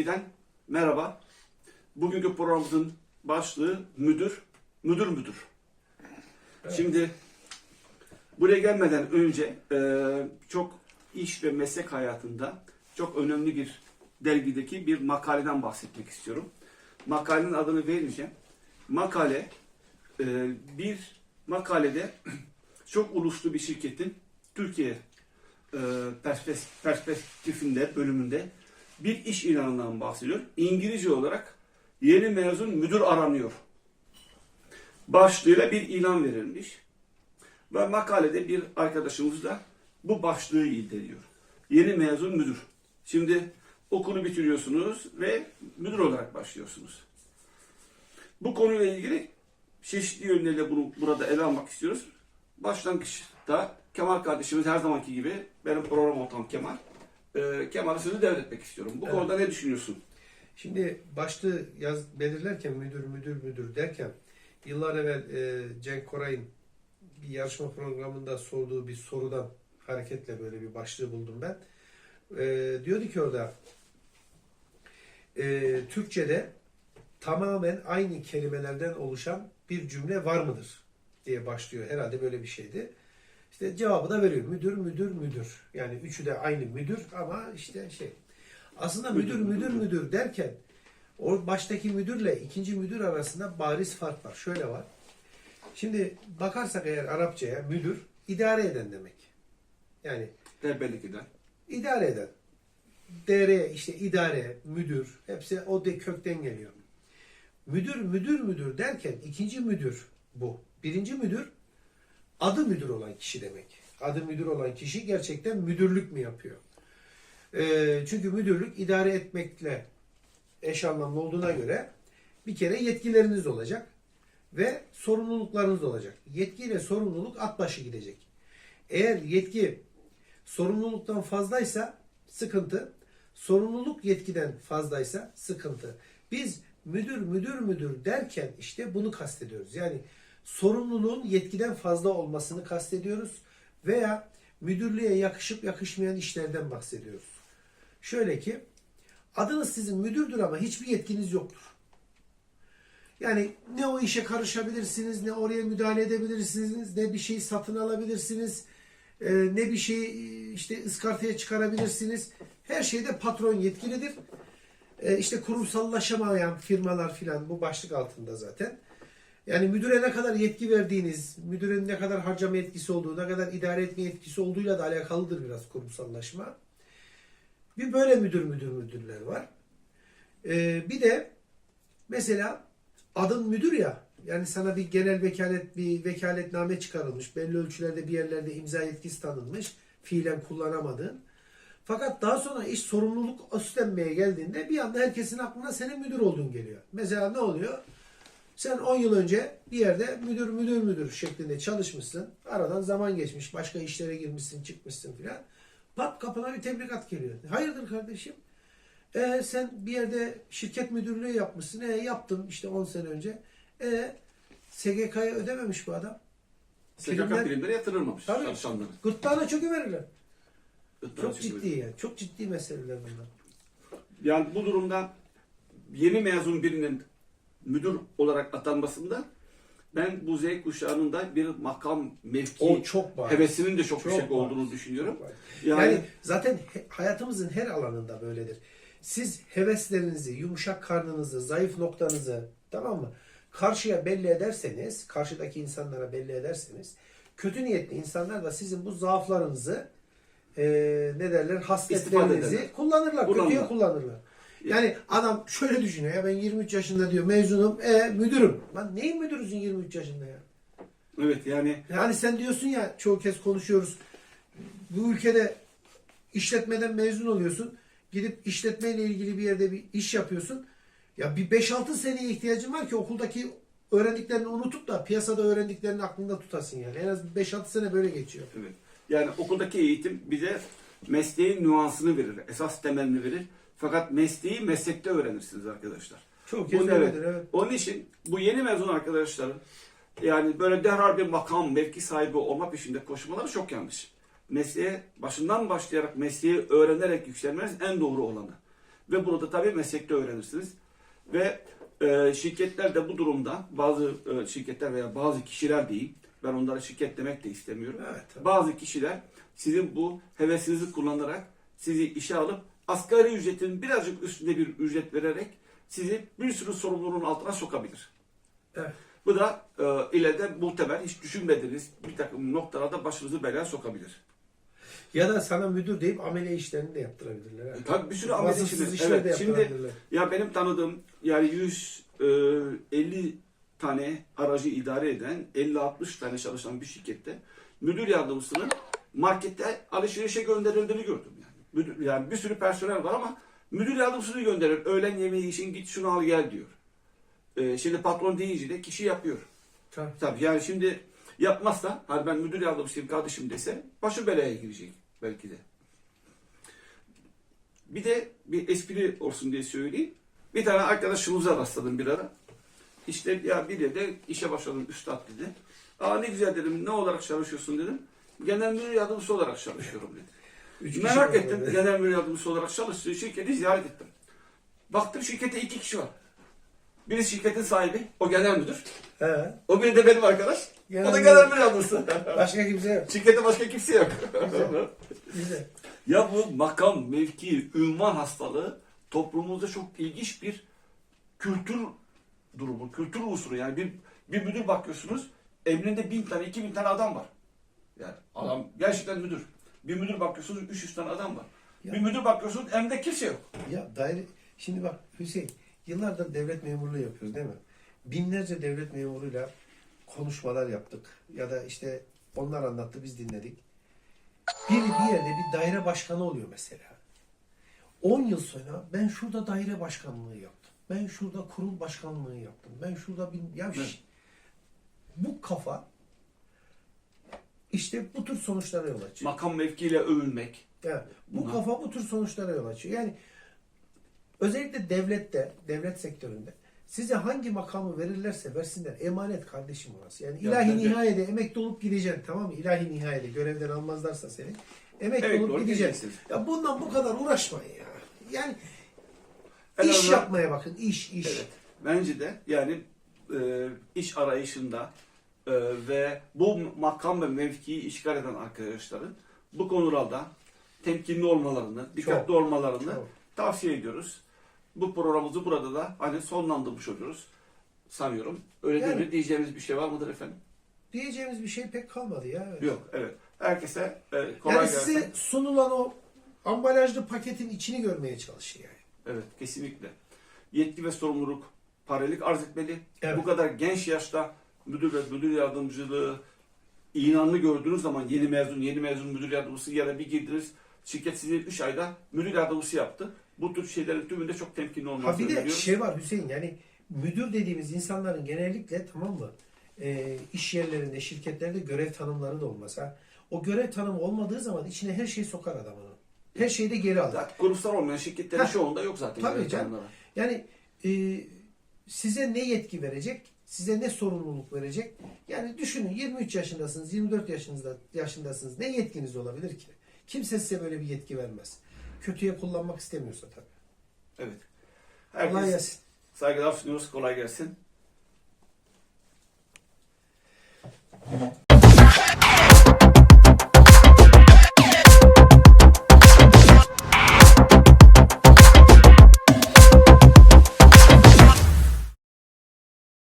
TV'den merhaba. Bugünkü programımızın başlığı müdür, müdür müdür. Şimdi buraya gelmeden önce e, çok iş ve meslek hayatında çok önemli bir dergideki bir makaleden bahsetmek istiyorum. Makalenin adını vermeyeceğim. Makale e, bir makalede çok uluslu bir şirketin Türkiye e, perspektifinde, bölümünde bir iş ilanından bahsediyor. İngilizce olarak yeni mezun müdür aranıyor. Başlığıyla bir ilan verilmiş. Ve makalede bir arkadaşımız da bu başlığı irdeliyor. Yeni mezun müdür. Şimdi okulu bitiriyorsunuz ve müdür olarak başlıyorsunuz. Bu konuyla ilgili çeşitli yönleriyle bunu burada ele almak istiyoruz. Başlangıçta Kemal kardeşimiz her zamanki gibi benim program ortam Kemal. Ee, Kemal'e sözü devretmek istiyorum. Bu Evet. konuda ne düşünüyorsun? Şimdi başlığı yaz belirlerken müdür müdür müdür derken yıllar evvel e, Cenk Koray'ın bir yarışma programında sorduğu bir sorudan hareketle böyle bir başlığı buldum ben. E, diyordu ki orada e, Türkçe'de tamamen aynı kelimelerden oluşan bir cümle var mıdır diye başlıyor. Herhalde böyle bir şeydi. İşte cevabı da veriyor. Müdür, müdür, müdür. Yani üçü de aynı müdür ama işte şey. Aslında müdür, Müdür, müdür, derken o baştaki müdürle ikinci müdür arasında bariz fark var. Şöyle var. Şimdi bakarsak eğer Arapçaya müdür idare eden demek. Yani Rehberlik eden. idare eden. DR işte idare, müdür hepsi o de kökten geliyor. Müdür, müdür, müdür derken ikinci müdür bu. Birinci müdür adı müdür olan kişi demek. Adı müdür olan kişi gerçekten müdürlük mü yapıyor? Ee, çünkü müdürlük idare etmekle eş anlamlı olduğuna göre bir kere yetkileriniz olacak ve sorumluluklarınız olacak. Yetki ile sorumluluk at başı gidecek. Eğer yetki sorumluluktan fazlaysa sıkıntı, sorumluluk yetkiden fazlaysa sıkıntı. Biz müdür müdür müdür derken işte bunu kastediyoruz. Yani sorumluluğun yetkiden fazla olmasını kastediyoruz veya müdürlüğe yakışıp yakışmayan işlerden bahsediyoruz. Şöyle ki adınız sizin müdürdür ama hiçbir yetkiniz yoktur. Yani ne o işe karışabilirsiniz, ne oraya müdahale edebilirsiniz, ne bir şeyi satın alabilirsiniz, e, ne bir şeyi işte ıskartaya çıkarabilirsiniz. Her şeyde patron yetkilidir. E, işte kurumsallaşamayan firmalar filan bu başlık altında zaten. Yani müdüre ne kadar yetki verdiğiniz, müdürin ne kadar harcama yetkisi olduğu, ne kadar idare etme yetkisi olduğuyla da alakalıdır biraz kurumsallaşma. Bir böyle müdür müdür müdürler var. E, bir de mesela adın müdür ya yani sana bir genel vekalet bir vekaletname çıkarılmış. Belli ölçülerde bir yerlerde imza yetkisi tanınmış. Fiilen kullanamadığın. Fakat daha sonra iş sorumluluk üstlenmeye geldiğinde bir anda herkesin aklına senin müdür olduğun geliyor. Mesela ne oluyor? Sen 10 yıl önce bir yerde müdür müdür müdür şeklinde çalışmışsın. Aradan zaman geçmiş. Başka işlere girmişsin, çıkmışsın filan. Pat kapına bir tebligat geliyor. Hayırdır kardeşim? E, sen bir yerde şirket müdürlüğü yapmışsın. E, yaptım işte 10 sene önce. E, SGK'ya ödememiş bu adam. SGK Primler- primleri yatırılmamış Tabii. çalışanların. Gırtlağına çöküverirler. Gırtlağı Çok ciddi yani. Çok ciddi meseleler bunlar. Yani bu durumda yeni mezun birinin müdür olarak atanmasında ben bu Z kuşağının da bir makam mevki O çok var. hevesinin de çok, Çok yüksek var. olduğunu düşünüyorum. Yani, Yani, zaten hayatımızın her alanında böyledir. Siz heveslerinizi, yumuşak karnınızı, zayıf noktanızı tamam mı? Karşıya belli ederseniz, karşıdaki insanlara belli ederseniz kötü niyetli insanlar da sizin bu zaaflarınızı e, ne derler hasletlerinizi kullanırlar. Kullanırlar. Kötüye kullanırlar. Yani adam şöyle düşünüyor ya ben 23 yaşında diyor mezunum e müdürüm. Lan neyin müdürüsün 23 yaşında ya? evet yani Yani sen diyorsun ya çoğu kez konuşuyoruz. Bu ülkede işletmeden mezun oluyorsun. Gidip işletmeyle ilgili bir yerde bir iş yapıyorsun. Ya bir 5-6 seneye ihtiyacın var ki okuldaki öğrendiklerini unutup da piyasada öğrendiklerini aklında tutasın yani. En az 5-6 sene böyle geçiyor. evet. Yani okuldaki eğitim bize mesleğin nüansını verir, esas temelini verir. Fakat mesleği meslekte öğrenirsiniz arkadaşlar. Çok Bu evet. evet. Onun için bu yeni mezun arkadaşların yani böyle derhal bir makam, mevki sahibi olma peşinde koşmaları çok yanlış. Mesleğe başından başlayarak mesleği öğrenerek yükselmeniz en doğru olanı. Ve bunu da tabii meslekte öğrenirsiniz. Ve e, şirketler de bu durumda bazı e, şirketler veya bazı kişiler diyeyim ben onlara şirket demek de istemiyorum. Evet, tabii. Bazı kişiler sizin bu hevesinizi kullanarak sizi işe alıp asgari ücretin birazcık üstünde bir ücret vererek sizi bir sürü sorumluluğun altına sokabilir. Evet. Bu da e, ileride muhtemel hiç düşünmediğiniz bir takım noktalarda başınızı belaya sokabilir. Ya da sana müdür deyip amele işlerini de yaptırabilirler. E, tabii bir sürü amel Vasıfsız işini- işleri de Evet, şimdi yaptırabilirler. ya benim tanıdığım yani 150 tane aracı idare eden 50-60 tane çalışan bir şirkette müdür yardımcısının markette alışverişe gönderildiğini gördüm yani. Müdür, yani bir sürü personel var ama müdür yardımcısını gönderir. Öğlen yemeği için git şunu al gel diyor. E, şimdi patron deyince de kişi yapıyor. Tabii. Tabii yani şimdi yapmazsa hani ben müdür yardımcısıyım kardeşim dese başı belaya girecek belki de. Bir de bir espri olsun diye söyleyeyim. Bir tane arkadaşımıza rastladım bir ara. İşte ya bir de işe başladım üstad dedi. Aa ne güzel dedim ne olarak çalışıyorsun dedim. Genel müdür yardımcısı olarak çalışıyorum dedi. Üç kişi Merak var ettim böyle. genel müdür yardımcısı olarak çalıştığı şirketi ziyaret ettim. Baktım şirkette iki kişi var. Birisi şirketin sahibi, o genel müdür. He. O biri de benim arkadaş. Genel o da müdür. genel müdür yardımcısı. Başka kimse yok. Şirkette başka kimse yok. Güzel. ya bu makam, mevki, ünvan hastalığı toplumumuzda çok ilginç bir kültür durumu, kültür unsuru. Yani bir, bir müdür bakıyorsunuz, emrinde bin tane, iki bin tane adam var. Yani adam gerçekten müdür. Bir müdür bakıyorsunuz, 300 tane adam var. Ya. Bir müdür bakıyorsunuz, emrinde kimse yok. Ya daire şimdi bak Hüseyin yıllardır devlet memurluğu yapıyoruz değil mi? Binlerce devlet memuruyla konuşmalar yaptık ya da işte onlar anlattı biz dinledik. Biri bir yerde bir daire başkanı oluyor mesela. 10 yıl sonra ben şurada daire başkanlığı yaptım. Ben şurada kurul başkanlığı yaptım. Ben şurada bir ya Evet. bu kafa işte bu tür sonuçlara yol açıyor. Makam mevkiyle övünmek. Yani bu Buna- kafa bu tür sonuçlara yol açıyor. Yani özellikle devlette, devlet sektöründe size hangi makamı verirlerse versinler emanet kardeşim orası. Yani Ya ilahi bence- nihayede emekli olup gideceksin tamam mı? İlahi nihayede görevden almazlarsa seni emekli Emekli olup gideceksin. Ya bundan bu kadar uğraşmayın ya. Yani En iş yapmaya bakın iş iş. Evet. Bence de yani e, iş arayışında e, ve bu makam ve mevkiyi işgal eden arkadaşların bu konularda temkinli olmalarını, dikkatli Çok. olmalarını Çok. tavsiye ediyoruz. Bu programımızı burada da hani sonlandırmış oluyoruz sanıyorum. Öyle Yani- değil mi? Diyeceğimiz bir şey var mıdır efendim? Diyeceğimiz bir şey pek kalmadı ya. Yok, evet. Herkese e, kolay Yani gelsin. size sunulan o ambalajlı paketin içini görmeye çalışın yani. Evet, kesinlikle. Yetki ve sorumluluk paralellik arz etmeli. Evet. Bu kadar genç yaşta müdür ve müdür yardımcılığı inanlı gördüğünüz zaman yeni mezun, yeni mezun müdür yardımcısı ya da bir girdiniz şirket sizi 3 ayda müdür yardımcısı yaptı. Bu tür şeylerin tümünde çok temkinli Ha olmanızı bir de öneriyoruz. şey var Hüseyin yani müdür dediğimiz insanların genellikle tamam mı e, iş yerlerinde şirketlerde görev tanımları da olmaz ha. O görev tanımı olmadığı zaman içine her şey sokar adamın. Her şeyi de geri alır. Zaten kurumsal olmayan şirketlerin Heh. çoğunda yok zaten. Tabii canım. Yani e, size ne yetki verecek? Size ne sorumluluk verecek? Yani düşünün 23 yaşındasınız, 24 yaşınızda, yaşındasınız. Ne yetkiniz olabilir ki? Kimse size böyle bir yetki vermez. Kötüye kullanmak istemiyorsa tabii. Evet. Kolay Herkes gelsin. saygılar sunuyoruz. Kolay gelsin.